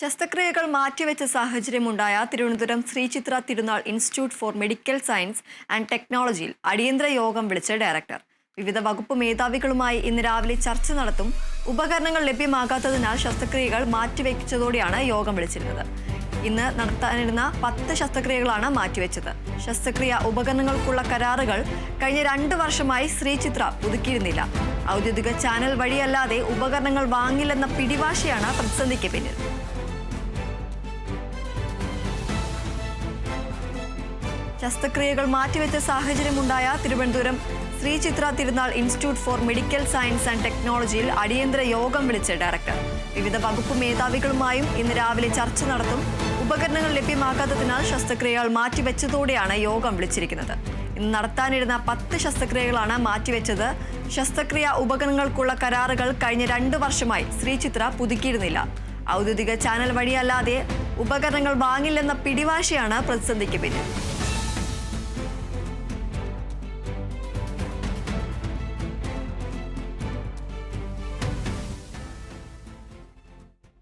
ശസ്ത്രക്രിയകൾ മാറ്റിവെച്ച സാഹചര്യമുണ്ടായ Thiruvananthapuram Sree Chitra Thirunal institute for medical science and ടെക്നോളജിയിൽ അടിയന്തര യോഗം വിളിച്ച ഡയറക്ടർ. വിവിധ വകുപ്പ് മേധാവികളുമായി ഇന്ന് രാവിലെ ചർച്ച നടത്തും. ഉപകരണങ്ങൾ ലഭ്യമാകാത്തതിനാൽ ശസ്ത്രക്രിയകൾ മാറ്റിവെച്ചതോടെയാണ് യോഗം വിളിച്ചിരുന്നത്. ഇന്ന് നടത്താനിരുന്ന പത്ത് ശസ്ത്രക്രിയകളാണ് മാറ്റിവെച്ചത്. ശസ്ത്രക്രിയ ഉപകരണങ്ങൾക്കുള്ള കരാറുകൾ കഴിഞ്ഞ രണ്ട് വർഷമായി ശ്രീ ചിത്ര പുതുക്കിയിരുന്നില്ല. ഔദ്യോഗിക ചാനൽ വഴിയല്ലാതെ ഉപകരണങ്ങൾ വാങ്ങില്ലെന്ന പിടിവാശയാണ് പ്രതിസന്ധിക്ക് പിന്നിൽ. ശസ്ത്രക്രിയകൾ മാറ്റിവെച്ച സാഹചര്യമുണ്ടായ Thiruvananthapuram Sree Chitra Thirunal institute for medical science and ടെക്നോളജിയിൽ അടിയന്തര യോഗം വിളിച്ച ഡയറക്ടർ. വിവിധ വകുപ്പ് മേധാവികളുമായും ഇന്ന് രാവിലെ ചർച്ച നടത്തും. ഉപകരണങ്ങൾ ലഭ്യമാക്കാത്തതിനാൽ ശസ്ത്രക്രിയകൾ മാറ്റിവെച്ചതോടെയാണ് യോഗം വിളിച്ചിരിക്കുന്നത്. ഇന്ന് നടത്താനിരുന്ന പത്ത് ശസ്ത്രക്രിയകളാണ് മാറ്റിവെച്ചത്. ശസ്ത്രക്രിയ ഉപകരണങ്ങൾക്കുള്ള കരാറുകൾ കഴിഞ്ഞ രണ്ട് വർഷമായി ശ്രീ ചിത്ര പുതുക്കിയിരുന്നില്ല. ഔദ്യോഗിക ചാനൽ വഴിയല്ലാതെ ഉപകരണങ്ങൾ വാങ്ങില്ലെന്ന പിടിവാശയാണ് പ്രതിസന്ധിക്ക് പിന്നിൽ.